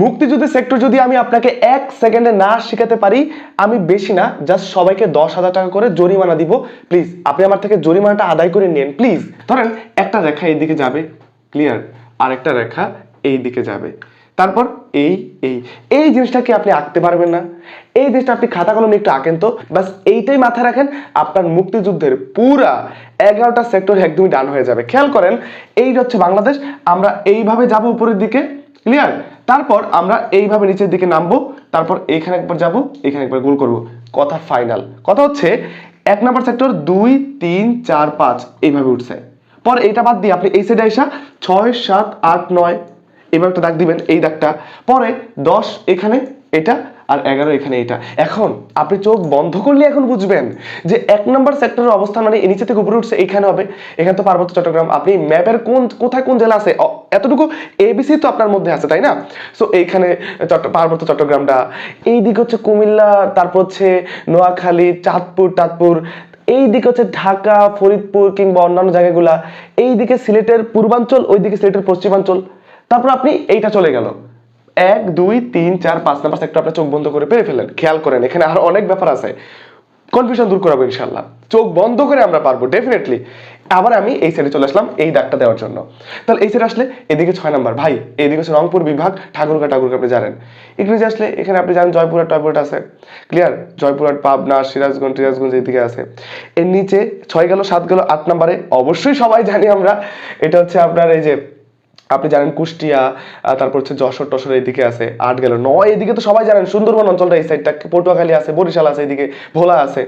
মুক্তিযুদ্ধের সেক্টর যদি আমি আপনাকে এক সেকেন্ডে না শেখাতে পারি, আমি বেশি না জাস্ট সবাইকে দশ হাজার টাকা করে জরিমানা দিব। প্লিজ আপনি আমার থেকে জরিমানাটা আদায় করে নিন প্লিজ ধরেন, একটা রেখা এইদিকে যাবে ক্লিয়ার আর একটা রেখা এই দিকে যাবে। তারপর এই এই। এই জিনিসটাকে আপনি আঁকতে পারবেন না? এই জিনিসটা আপনি খাতা কলম একটু আঁকেন তো। বাস এইটাই মাথায় রাখেন, আপনার মুক্তিযুদ্ধের পুরা এগারোটা সেক্টর একদমই ডান হয়ে যাবে। খেয়াল করেন, এই হচ্ছে বাংলাদেশ, আমরা এইভাবে যাব উপরের দিকে। ক্লিয়ার তারপর আমরা এইভাবে নিচের দিকে নামবো, তারপর এখানে একবার যাব, এখানে একবার গোল করব। কথা ফাইনাল কথা হচ্ছে, এক নম্বর সেক্টর দুই, তিন, চার, পাঁচ, এইভাবে উঠছে। পর এটা বাদ দিয়ে আপনি এই সাইডে আসা ছয়, সাত, আট, নয়, এবার একটা দাগ দিবেন, এই দাগটা। পরে দশ, এখানে, এটা আর এগারো এখানে এটা। এখন আপনি চোখ বন্ধ করলে এখন বুঝবেন যে এক নম্বর সেক্টরের অবস্থান মানে নিচে থেকে উপরে উঠছে, এইখানে হবে। এখানে তো পার্বত্য চট্টগ্রাম। আপনি ম্যাপের কোন, কোথায় কোন জেলা আছে? এতটুকু এবিসি তো আপনার মধ্যে আছে, তাই না? সো এইখানে পার্বত্য চট্টগ্রামটা। এই দিকে হচ্ছে কুমিল্লা, তারপর হচ্ছে নোয়াখালী, চাঁদপুর টাঁদপুর এই দিকে হচ্ছে ঢাকা, ফরিদপুর কিংবা অন্যান্য জায়গাগুলা। এই দিকে সিলেটের পূর্বাঞ্চল ওই দিকে সিলেটের পশ্চিমাঞ্চল। তারপর আপনি এইটা চলে গেল। এক, দুই, তিন, চার, পাঁচ নাম্বার সেক্টর আপনার চোখ বন্ধ করে পেরে ফেলেন খেয়াল করেন, এখানে আরও অনেক ব্যাপার আছে। কনফিউশন দূর করাবো ইনশাল্লাহ চোখ বন্ধ করে আমরা পারব ডেফিনেটলি আবার আমি এই সাইডে চলে আসলাম, এই দাগটা দেওয়ার জন্য। তাহলে এই সাইডে আসলে এদিকে ছয় নাম্বার, ভাই, এদিকে হচ্ছে রংপুর বিভাগ, ঠাকুরগা ঠাকুরগা, আপনি জানেন। যে আসলে এখানে আপনি জানেন জয়পুরহাট, টয়পুরহাট আছে। ক্লিয়ার জয়পুরহাট, পাবনা, সিরাজগঞ্জ সিরাজগঞ্জ এইদিকে আছে। এর নিচে ছয় গেল, সাত গেল, আট নাম্বারে অবশ্যই সবাই জানি আমরা। এটা হচ্ছে আপনার এই যে আপনি জানেন কুষ্টিয়া তারপর হচ্ছে যশোর টশোর এইদিকে আছে আট গেল নয় এদিকে তো সবাই জানেন, সুন্দরবন অঞ্চলটা এই সাইডটা পটুয়াখালী আছে, বরিশাল আছে এদিকে ভোলা আছে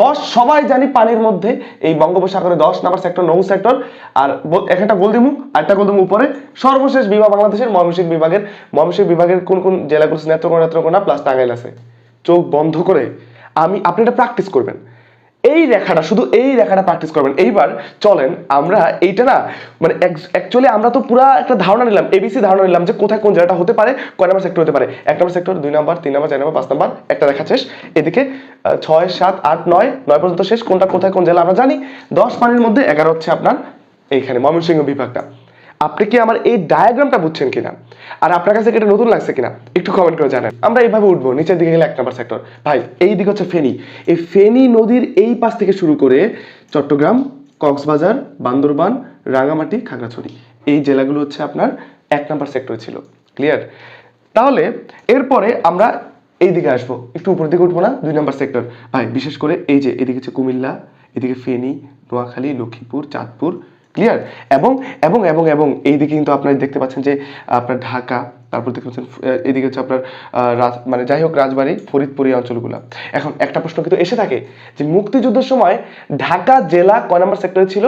দশ সবাই জানি পানির মধ্যে, এই বঙ্গোপসাগরে দশ নাম্বার সেক্টর নৌ সেক্টর আর একটা গোলদিমু, আরেকটা গোলদিমু উপরে, সর্বশেষ বিভাগ বাংলাদেশের ময়মনসিংহ বিভাগের ময়মনসিংহ বিভাগের কোন কোন জেলাগুলো? নেত্রকোনা নেত্রকোনা প্লাস টাঙ্গাইল আছে চোখ বন্ধ করে, আমি, আপনি এটা প্র্যাকটিস করবেন এই রেখাটা, শুধু এই রেখাটা প্র্যাকটিস করবেন। এইবার চলেন আমরা এইটা না মানে অ্যাকচুয়ালি আমরা তো পুরা একটা ধারণা নিলাম এবিসি ধারণা নিলাম যে কোথায় কোন জায়গাটা হতে পারে কয় নাম্বার সেক্টর হতে পারে। এক নম্বর সেক্টর দুই নাম্বার, তিন নাম্বার, চার নাম্বার, পাঁচ নাম্বার, একটা রেখা শেষ। এদিকে ছয়, সাত, আট, নয় নয় পর্যন্ত শেষ, কোনটা কোথায় কোন জেলা আমরা জানি। দশ পানির মধ্যে এগারো হচ্ছে আপনার এইখানে, ময়মনসিংহ বিভাগটা। আপনি কি আমার এই ডায়াগ্রামটা বুঝছেন কিনা? আর আপনার কাছে এটা নতুন লাগছে কিনা? একটু কমেন্ট করে জানান। আমরা এইভাবে উঠবো, নিচের দিকে গেলে এক নম্বর সেক্টর ভাই, এই দিকে হচ্ছে ফেনী। এই ফেনী নদীর এই পাশ থেকে শুরু করে চট্টগ্রাম, কক্সবাজার, বান্দরবান রাঙামাটি খাগড়াছড়ি। এই জেলাগুলো হচ্ছে আপনার এক নম্বর সেক্টর ছিল। ক্লিয়ার তাহলে এরপরে আমরা এই দিকে আসব। একটু উপর দিকে উঠবো না, দুই নম্বর সেক্টর ভাই, বিশেষ করে এই যে, এদিকে হচ্ছে কুমিল্লা, এদিকে ফেনী, নোয়াখালী, লক্ষ্মীপুর, চাঁদপুর ক্লিয়ার এবং এবং এবং এবং এইদিকে কিন্তু আপনারা দেখতে পাচ্ছেন যে আপনার ঢাকা, তারপর দেখতে পাচ্ছেন এদিকে হচ্ছে আপনার রাজ- মানে যাই হোক রাজবাড়ি, ফরিদপুর অঞ্চলগুলো। এখন একটা প্রশ্ন কিন্তু এসে থাকে যে মুক্তিযুদ্ধের সময় ঢাকা জেলা কয় নম্বর সেক্টরে ছিল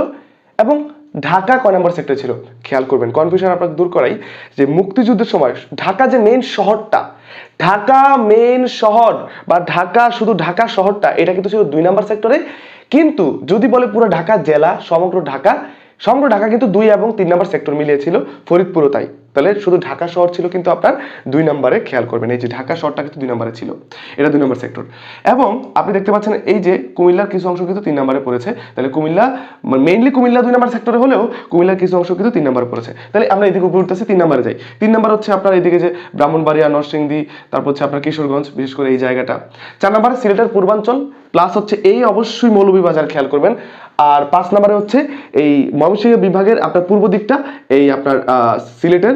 এবং ঢাকা কয় নম্বর সেক্টরে ছিল? খেয়াল করবেন কনফিউশন আপনাকে দূর করাই যে মুক্তিযুদ্ধের সময় ঢাকা যে মেন শহরটা, ঢাকা মেন শহর বা ঢাকা শুধু ঢাকা শহরটা, এটা কিন্তু ছিল দুই নম্বর সেক্টরে কিন্তু যদি বলে পুরো ঢাকা জেলা, সমগ্র ঢাকা সমগ্র ঢাকা কিন্তু দুই এবং তিন নম্বর সেক্টর মিলিয়েছিল ফরিদপুরও তাই। তাহলে শুধু ঢাকা শহর ছিল কিন্তু আপনার দুই নম্বরে খেয়াল করবেন। এই যে ঢাকা শহরটা কিন্তু দুই নম্বরে ছিল। এটা দুই নম্বর সেক্টর এবং আপনি দেখতে পাচ্ছেন এই যে কুমিল্লার কিছু অংশ কিন্তু তিন নম্বরে পড়েছে। তাহলে কুমিল্লা মেইনলি কুমিল্লা দুই নম্বর সেক্টরে হলেও কুমিল্লার কিছু অংশ কিন্তু তিন নম্বরে পড়েছে। তাহলে আমরা এদিকে উপরে উঠতেছি, তিন নম্বরে যাই। তিন নম্বর হচ্ছে আপনার এইদিকে যে ব্রাহ্মণবাড়িয়া, নরসিংদী, তারপর হচ্ছে আপনার কিশোরগঞ্জ, বিশেষ করে এই জায়গাটা। চার নম্বরে সিলেটের পূর্বাঞ্চল প্লাস হচ্ছে এই অবশ্যই মৌলভীবাজার খেয়াল করবেন। আর পাঁচ নম্বরে হচ্ছে এই ময়মনসিংহ বিভাগের আপনার পূর্ব দিকটা, এই আপনার সিলেটের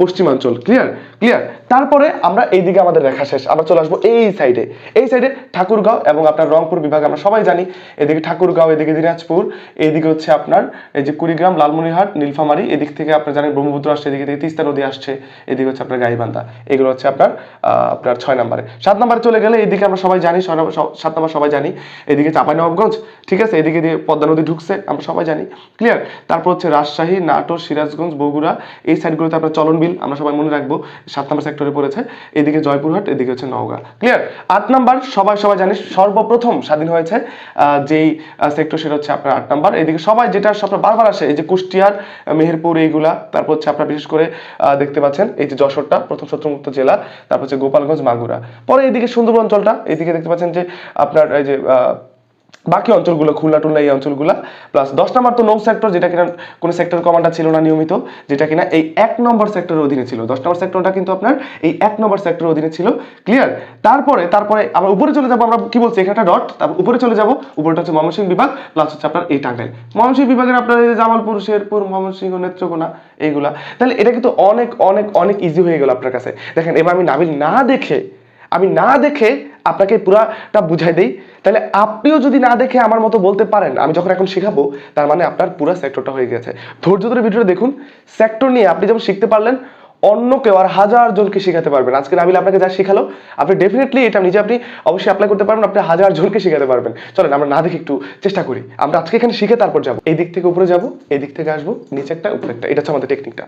পশ্চিমাঞ্চল। ক্লিয়ার ক্লিয়ার তারপরে আমরা এইদিকে আমাদের রেখা শেষ। আমরা চলে আসব এই সাইডে এই সাইডে ঠাকুরগাঁও এবং আপনার রংপুর বিভাগ, আমরা সবাই জানি। এদিকে ঠাকুরগাঁও, এদিকে দিনাজপুর এইদিকে হচ্ছে আপনার এই যে কুড়িগ্রাম, লালমনিরহাট, নীলফামারী, এদিক থেকে আপনার জানেন ব্রহ্মপুত্র আসছে, এদিকে থেকে তিস্তা নদী আসছে, এদিকে হচ্ছে আপনার গাইবান্ধা। এগুলো হচ্ছে আপনার আপনার ছয় নম্বরে। সাত নম্বরে চলে গেলে এদিকে আমরা সবাই জানি, ছয় নম্বর- সাত নম্বর সবাই জানি। এদিকে চাঁপাইনবাবগঞ্জ, ঠিক আছে? এদিকে দিয়ে পদ্মা নদী ঢুকছে, আমরা সবাই জানি। ক্লিয়ার তারপর হচ্ছে রাজশাহী, নাটোর, সিরাজগঞ্জ, বগুড়া, এই সাইডগুলোতে আপনার চলন বিল, আমরা সবাই মনে রাখব, সাত নম্বর সেক্টরে পড়েছে, এদিকে জয়পুরহাট, এদিকে হচ্ছে নওগাঁ। ক্লিয়ার আট নাম্বার, সবাই সবাই জানি, সর্বপ্রথম স্বাধীন হয়েছে যেই সেক্টর সেটা হচ্ছে আপনার আট নাম্বার। এদিকে সবাই যেটা আপনার বারবার আসে, এই যে কুষ্টিয়ার, মেহেরপুর, এইগুলা, তারপর হচ্ছে আপনার বিশেষ করে দেখতে পাচ্ছেন, এই যে যশোরটা, প্রথম শত্রুমুক্ত জেলা, তারপর হচ্ছে গোপালগঞ্জ, মাগুরা। পরে এইদিকে সুন্দরবন অঞ্চলটা, এদিকে দেখতে পাচ্ছেন যে আপনার এই যে বাকি অঞ্চলগুলো, খুলনা, টুলনা, এই অঞ্চলগুলো প্লাস দশ নম্বর তো নৌ সেক্টর যেটা কিনা কোনো সেক্টর কমান্ডার ছিল না নিয়মিত, যেটা কিনা এই এক নম্বর সেক্টরের অধীনে ছিল। দশ নম্বর সেক্টরটা কিন্তু আপনার এই এক নম্বর সেক্টরের অধীনে ছিল। ক্লিয়ার তারপরে তারপরে আমরা উপরে চলে যাব আমরা, কি বলছি এখানে ডট তারপর উপরে চলে যাব, উপরটা হচ্ছে ময়মনসিংহ বিভাগ প্লাস হচ্ছে আপনার এই টাঙ্গাইল। ময়মনসিংহ বিভাগের আপনার এই জামালপুর, শেরপুর, ময়মনসিংহ, নেত্রকোনা, এইগুলা। তাহলে এটা কিন্তু অনেক অনেক অনেক ইজি হয়ে গেল আপনার কাছে। দেখেন, এবার আমি নাবিল না দেখে আমি না দেখে আপনাকে পুরাটা বুঝাই দেই, তাহলে আপনিও যদি না দেখে আমার মতো বলতে পারেন, আমি যখন এখন শেখাবো, তার মানে আপনার পুরো সেক্টরটা হয়ে গেছে। ধৈর্য ধরে ভিডিওটা দেখুন। সেক্টর নিয়ে আপনি যখন শিখতে পারলেন অন্য কেউ আর হাজার জনকে শেখাতে পারবেন আজকে নাবিল আপনাকে যা শেখালো, আপনি ডেফিনেটলি এটা নিজে আপনি অবশ্যই অ্যাপ্লাই করতে পারবেন, আপনি হাজার জনকে শেখাতে পারবেন। চলেন, আমরা না দেখে একটু চেষ্টা করি। আমরা আজকে এখানে শিখে তারপর যাব। এই দিক থেকে উপরে যাব এই দিক থেকে আসব, নিচে একটা, উপরে একটা। এটা হচ্ছে আমাদের টেকনিকটা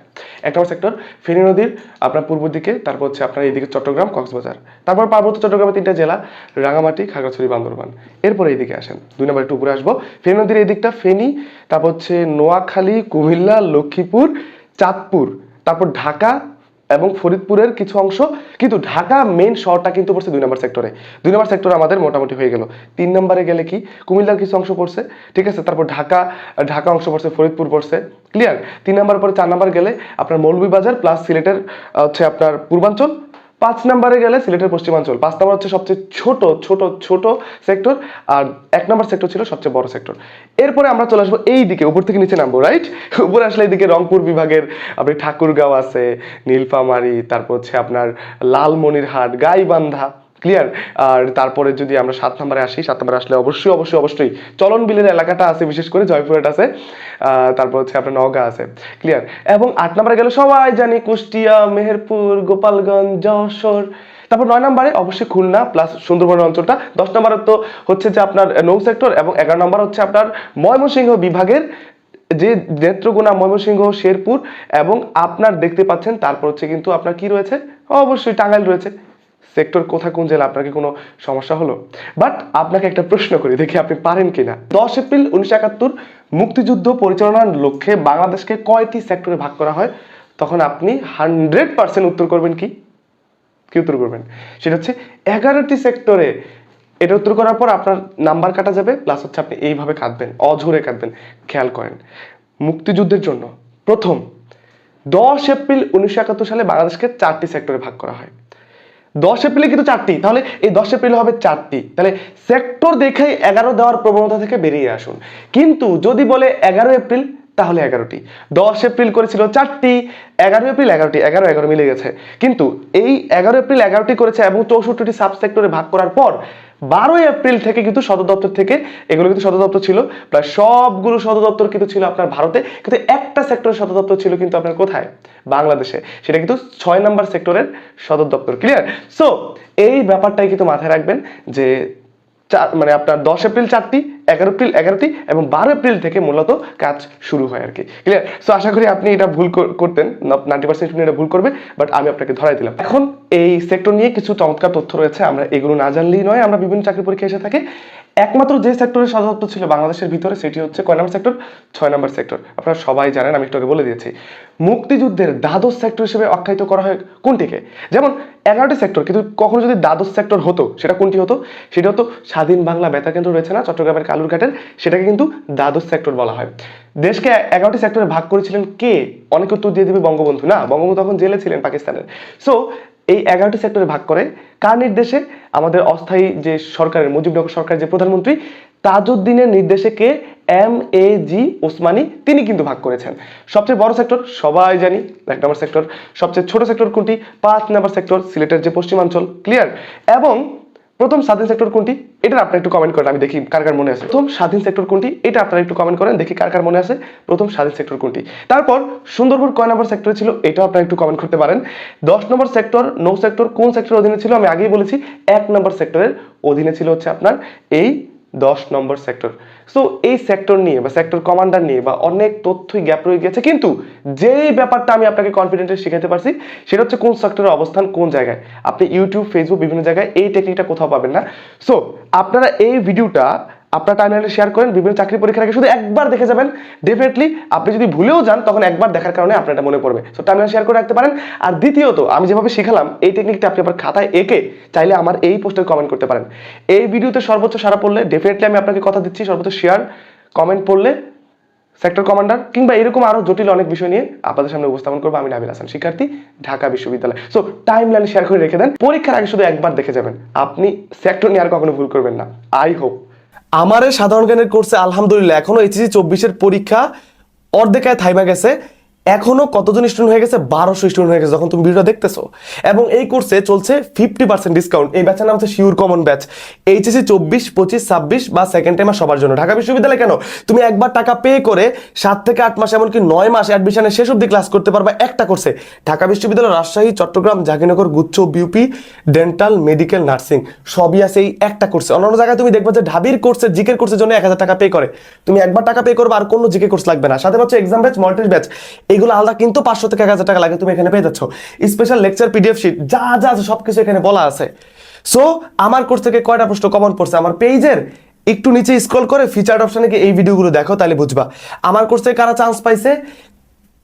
এক নম্বর সেক্টর ফেনী নদীর, আপনার পূর্ব দিকে, তারপর হচ্ছে আপনার এইদিকে চট্টগ্রাম, কক্সবাজার। তারপর পার্বত্য চট্টগ্রামের তিনটা জেলা, রাঙামাটি, খাগড়াছড়ি, বান্দরবান। এরপরে এইদিকে আসেন। দুই নম্বর একটু উপরে আসব। ফেনী নদীর এই দিকটা ফেনী, তারপর হচ্ছে নোয়াখালী, কুমিল্লা, লক্ষ্মীপুর, চাঁদপুর। তারপর ঢাকা এবং ফরিদপুরের কিছু অংশ, কিন্তু ঢাকা মেন শহরটা কিন্তু পড়ছে দুই নম্বর সেক্টরে দুই নম্বর সেক্টর আমাদের মোটামুটি হয়ে গেল। তিন নম্বরে গেলে কি? কুমিল্লার কিছু অংশ পড়ছে, ঠিক আছে? তারপর ঢাকা ঢাকা অংশ পড়ছে, ফরিদপুর পড়ছে ক্লিয়ার তিন নম্বর পরে চার নম্বর গেলে আপনার মৌলভীবাজার প্লাস সিলেটের হচ্ছে আপনার পূর্বাঞ্চল পাঁচ নম্বরে গেলে সিলেটের পশ্চিমাঞ্চল। পাঁচ নম্বর হচ্ছে সবচেয়ে ছোট ছোট ছোট সেক্টর আর এক নম্বর সেক্টর ছিল সবচেয়ে বড় সেক্টর এরপরে আমরা চলে আসব এই দিকে উপর থেকে নিচে নামবো রাইট উপরে আসলে এইদিকে রংপুর বিভাগের আপনি ঠাকুরগাঁও আছে, নীলফামারি, তারপর হচ্ছে আপনার লালমনিরহাট, গাইবান্ধা। ক্লিয়ার আর তারপরে যদি আমরা সাত নম্বরে আসি, সাত নম্বরে আসলে অবশ্যই অবশ্যই অবশ্যই চলন বিলের এলাকাটা আছে, বিশেষ করে জয়পুরহাট আছে। তারপর হচ্ছে আপনার নওগাঁ আছে। ক্লিয়ার এবং আট নম্বরে গেলে সবাই জানি কুষ্টিয়া, মেহেরপুর, গোপালগঞ্জ, যশোর। তারপর নয় নম্বরে অবশ্যই খুলনা প্লাস সুন্দরবন অঞ্চলটা। দশ নম্বরে তো হচ্ছে যে আপনার নৌ সেক্টর এবং এগারো নম্বর হচ্ছে আপনার ময়মনসিংহ বিভাগের যে নেত্রকোনা, ময়মনসিংহ, শেরপুর এবং আপনার দেখতে পাচ্ছেন, তারপর হচ্ছে কিন্তু আপনার কি রয়েছে? অবশ্যই টাঙ্গাইল রয়েছে। সেক্টর কোথা কোন জেলা, আপনার কি কোনো সমস্যা হলো? বাট আপনাকে একটা প্রশ্ন করি, দেখি আপনি পারেন কিনা। দশ এপ্রিল উনিশশো একাত্তর মুক্তিযুদ্ধ পরিচালনার লক্ষ্যে বাংলাদেশকে কয়টি সেক্টরে ভাগ করা হয়? তখন আপনি হান্ড্রেড পার্সেন্ট উত্তর করবেন কি? কি উত্তর করবেন? সেটা হচ্ছে এগারোটি সেক্টরে এটা উত্তর করার পর আপনার নাম্বার কাটা যাবে প্লাস হচ্ছে আপনি এইভাবে কাঁদবেন অঝরে কাঁদবেন খেয়াল করেন। মুক্তিযুদ্ধের জন্য প্রথম, দশ এপ্রিল উনিশশো একাত্তর সালে বাংলাদেশকে চারটি সেক্টরে ভাগ করা হয়। দশ এপ্রিলে কিন্তু চারটি। তাহলে এই দশ এপ্রিল হবে চারটি। তাহলে সেক্টর দেখে এগারো দেওয়ার প্রবণতা থেকে বেরিয়ে আসুন। কিন্তু যদি বলে এগারো এপ্রিল তাহলে এগারোটি। দশ এপ্রিল করেছিল চারটি, এগারো এপ্রিল এগারোটি, এগারো এগারো মিলে গেছে। কিন্তু এই এগারো এপ্রিল এগারোটি করেছে এবং চৌষট্টিটি সাব সেক্টরে ভাগ করার পর বারোই এপ্রিল থেকে কিন্তু সদর দপ্তর থেকে, এগুলো কিন্তু সদর দপ্তর ছিল, প্রায় সবগুলো সদর দপ্তর কিন্তু ছিল আপনার ভারতে, কিন্তু একটা সেক্টরের সদর দপ্তর ছিল কিন্তু আপনার কোথায়? বাংলাদেশে। সেটা কিন্তু ছয় নম্বর সেক্টরের সদর দপ্তর ক্লিয়ার সো এই ব্যাপারটাই কিন্তু মাথায় রাখবেন যে চার মানে আপনার দশ এপ্রিল চারটি এগারো এপ্রিল, এগারোটি এবং বারো এপ্রিল থেকে মূলত কাজ শুরু হয় আর কি। ক্লিয়ার সো আশা করি আপনি এটা ভুল করতেন নাইনটি পার্সেন্ট এটা ভুল করবে বাট আমি আপনাকে ধরাই দিলাম। এখন এই সেক্টর নিয়ে কিছু চমৎকার তথ্য রয়েছে, আমরা এগুলো না জানলেই নয়, আমরা বিভিন্ন চাকরি পরীক্ষা এসে থাকে। একমাত্র যে সেক্টরের দপ্তর ছিল বাংলাদেশের ভিতরে, সেটি হচ্ছে কয় নম্বর সেক্টর ছয় নম্বর সেক্টর আপনারা সবাই জানেন, আমি একটু আগে বলে দিয়েছি। মুক্তিযুদ্ধের দ্বাদশ সেক্টর হিসেবে আখ্যায়িত করা হয় কোনটিকে? যেমন, এগারোটি সেক্টর কিন্তু কখনো যদি দ্বাদশ সেক্টর হতো, সেটা কোনটি হতো? সেটা হতো স্বাধীন বাংলা বেতার কেন্দ্র রয়েছে না, চট্টগ্রামের কালুরঘাটের সেটাকে কিন্তু দ্বাদশ সেক্টর বলা হয়। দেশকে এগারোটি সেক্টরে ভাগ করেছিলেন কে? অনেক উত্তর দিয়ে দিবে বঙ্গবন্ধু। না, বঙ্গবন্ধু তখন জেলে ছিলেন পাকিস্তানের। সো এই এগারোটি সেক্টরে ভাগ করে কার নির্দেশে আমাদের অস্থায়ী যে সরকারের মুজিবনগর সরকারের যে প্রধানমন্ত্রী, তাজউদ্দিনের নির্দেশে কে? এম এ জি ওসমানি, তিনি কিন্তু ভাগ করেছেন। সবচেয়ে বড় সেক্টর সবাই জানি, এক নম্বর সেক্টর সবচেয়ে ছোট সেক্টর কোনটি? পাঁচ নম্বর সেক্টর সিলেটের যে পশ্চিমাঞ্চল ক্লিয়ার এবং প্রথম স্বাধীন সেক্টর কোনটি? এটা আপনারা একটু কমেন্ট করেন, আমি দেখি কার কার মনে আছে। প্রথম স্বাধীন সেক্টর কোনটি? এটা আপনারা একটু কমেন্ট করেন, দেখি কার কার মনে আছে প্রথম স্বাধীন সেক্টর কোনটি। তারপর সুন্দরবন কয় নম্বর সেক্টর ছিল? এটাও আপনারা একটু কমেন্ট করতে পারেন। দশ নম্বর সেক্টর নৌ সেক্টর কোন সেক্টরের অধীনে ছিল? আমি আগেই বলেছি, এক নম্বর সেক্টরের অধীনে ছিল হচ্ছে আপনার এই দশ নম্বর সেক্টর সো এই সেক্টর নিয়ে বা সেক্টর কমান্ডার নিয়ে বা অনেক তথ্যই গ্যাপ রয়ে গেছে কিন্তু যে ব্যাপারটা আমি আপনাকে কনফিডেন্টলি শিখাতে পারছি, সেটা হচ্ছে কোন সেক্টরের অবস্থান কোন জায়গায়। আপনি ইউটিউব ফেসবুক বিভিন্ন জায়গায় এই টেকনিকটা কোথাও পাবেন না। সো আপনারা এই ভিডিওটা আপনার টাইমলাইনে শেয়ার করেন, বিভিন্ন চাকরি পরীক্ষার আগে শুধু একবার দেখে যাবেন। ডেফিনেটলি আপনি যদি ভুলেও যান, তখন একবার দেখার কারণে আপনার এটা মনে পড়বে। সো টাইমলাইন শেয়ার করে রাখতে পারেন। আর দ্বিতীয়ত, আমি যেভাবে শিখালাম, এই টেকনিকটা আপনি আবার খাতায় এঁকে চাইলে আমার এই পোস্টে কমেন্ট করতে পারেন। এই ভিডিওতে সর্বোচ্চ সারা পড়লে ডেফিনেটলি আমি আপনাকে কথা দিচ্ছি, সর্বোচ্চ শেয়ার কমেন্ট পড়লে সেক্টর কমান্ডার কিংবা এরকম আরও জটিল অনেক বিষয় নিয়ে আপনাদের সামনে উপস্থাপন করব আমি নাবিল হাসান, শিক্ষার্থী, ঢাকা বিশ্ববিদ্যালয়। সো টাইম লাইন শেয়ার করে রেখে দেন। পরীক্ষার আগে শুধু একবার দেখে যাবেন। আপনি সেক্টর নিয়ে আর কখনো ভুল করবেন না। আই হোপ আমার সাধারণ জ্ঞানের কোর্সে আলহামদুলিল্লাহ এখনও এইচএসি চব্বিশের পরীক্ষা অর্ধেকায় থাইমা গেছে। এখনও কতজন স্টুডেন্ট হয়ে গেছে? বারোশো স্টুডেন্ট হয়ে গেছে যখন তুমি ভিডিও দেখতেছো। এবং এই কোর্সে চলছে ফিফটি পার্সেন্ট ডিসকাউন্ট এই ব্যাচের নাম হচ্ছে শিওর কমন ব্যাচ এইচএসি চব্বিশ, পঁচিশ, ছাব্বিশ বা সেকেন্ড টাইমার সবার জন্য। ঢাকা বিশ্ববিদ্যালয় কেন? তুমি একবার টাকা পে করে সাত থেকে আট মাস, এমনকি নয় মাস অ্যাডমিশনের শেষ অব্দি ক্লাস করতে পারবা একটা কোর্সে ঢাকা বিশ্ববিদ্যালয় রাজশাহী, চট্টগ্রাম জাহাঙ্গীরনগর গুচ্ছ বিউপি ডেন্টাল মেডিকেল নার্সিং সবই আছে এই একটা কোর্সে অন্যান্য জায়গায় তুমি দেখবে যে ঢাবির কোর্সের জিকের কোর্সের জন্য এক হাজার টাকা পে করে। তুমি একবার টাকা পে করবে আর কোনো জিকে কোর্স লাগবে না। সাথে হচ্ছে এক্সাম ব্যাচ মল্টিস ব্যাচ এগুলো আলাদা, কিন্তু পাঁচশো থেকে এক হাজার টাকা লাগে তুমি এখানে পেয়ে যাচ্ছ। স্পেশাল লেকচার পিডিএফ শিট যা যা আছে সবকিছু এখানে বলা আছে। সো আমার কোর্স থেকে কয়টা প্রশ্ন কমন পড়ছে? আমার পেজের একটু নিচে স্ক্রল করে ফিচার অপশানে গিয়ে এই ভিডিওগুলো দেখো, তাহলে বুঝবা। আমার কোর্স থেকে কারা চান্স পাইছে?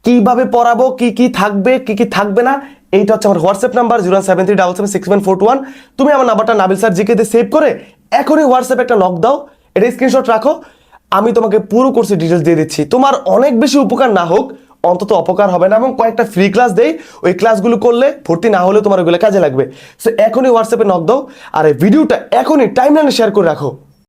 কীভাবে পড়াবো? কি কি থাকবে? কি কি থাকবে না? এইটা হচ্ছে আমার WhatsApp number zero seven three double seven six one four one তুমি আমার নাম্বারটা নাবিল স্যার জিকে দিয়ে সেভ করে এখনই হোয়াটসঅ্যাপে একটা নক দাও, এটা স্ক্রিনশট রাখো। আমি তোমাকে পুরো কোর্সের ডিটেলস দিয়ে দিচ্ছি। তোমার অনেক বেশি উপকার না হোক অন্তত অপকার হবে না, এবং কয়েকটা ফ্রি ক্লাস দেই। ওই ক্লাসগুলো করলে ভর্তি না হলে তোমার ওইগুলো কাজে লাগবে। সো এখনই হোয়াটসঅ্যাপে নক দাও, আর এই ভিডিওটা এখনই টাইমলাইনে শেয়ার করে রাখো।